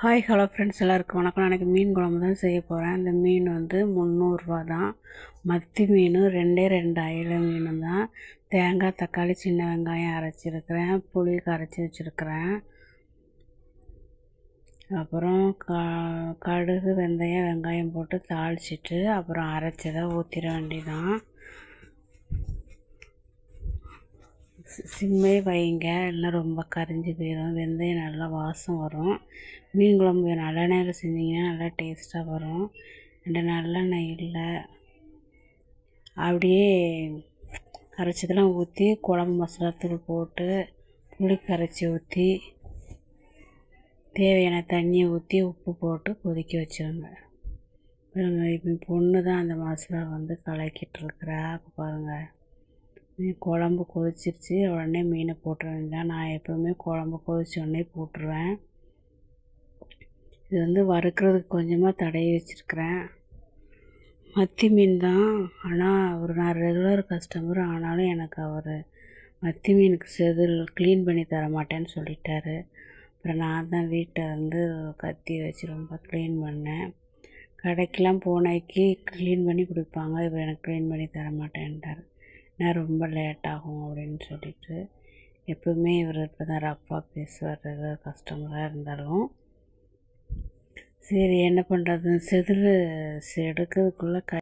Hi hello friends எல்லாருக்கும் வணக்கம். நான் எனக்கு மீன் குழம்பு தான் செய்ய போகிறேன் இந்த மீன் வந்து முந்நூறுரூவா தான் மத்தி மீன் ரெண்டே ரெண்டு அயில மீன் தான் தேங்காய் தக்காளி சின்ன வெங்காயம் அரைச்சிருக்கிறேன். புளி கரைச்சி வச்சுருக்கிறேன். அப்புறம் க கடுகு வெந்தயம் வெங்காயம் போட்டு தாளிச்சிட்டு அப்புறம் அரைச்சதை ஊற்றிட வேண்டிதான் சிம்மே வைங்க. இல்லைன்னா ரொம்ப கரிஞ்சு போயிடும் வெந்தயம் நல்லா வாசம் வரும். மீன் குழம்பு நல்லெண்ணெயில் செஞ்சிங்கன்னா நல்லா டேஸ்ட்டாக வரும். ரெண்டு நல்லெண்ணெய் இல்லை. அப்படியே கரைச்சதெல்லாம் ஊற்றி குழம்பு மசாலாத்தூள் போட்டு புளி கரைச்சி ஊற்றி தேவையான தண்ணியை ஊற்றி உப்பு போட்டு கொதிக்க வச்சுருங்க. இப்போ பொண்ணு தான் அந்த மசாலா வந்து கலக்கிட்டு இருக்கிறா. பாருங்கள் குழம்பு கொதிச்சிருச்சு. உடனே மீனை போட்டுற வேண்டியதான் நான் எப்போவுமே குழம்பு கொதிச்ச உடனே போட்டுருவேன். இது வந்து வறுக்கிறதுக்கு கொஞ்சமாக தடவி வச்சுருக்கிறேன். மத்தி மீன் தான். ஆனால் அவர் நான் ரெகுலர் கஸ்டமர் ஆனாலும் எனக்கு அவர் மத்தி மீனுக்கு செதில் க்ளீன் பண்ணி தர மாட்டேன்னு சொல்லிட்டாரு. அப்புறம் நான் தான் வீட்டை வந்து கத்தி வச்சு ரொம்ப க்ளீன் பண்ணேன். கடைக்கெலாம் போனாக்கி க்ளீன் பண்ணி கொடுப்பாங்க. இவர் எனக்கு க்ளீன் பண்ணி தர மாட்டேன்ட்டார். நான் ரொம்ப லேட் ஆகும் அப்படின்னு சொல்லிட்டு எப்பவுமே இவர் இப்போ தான் ரஃப்பாக பேசுவார் கஸ்டமராக இருந்தாலும். சரி என்ன பண்ணுறது செதில் எடுக்கிறதுக்குள்ளே க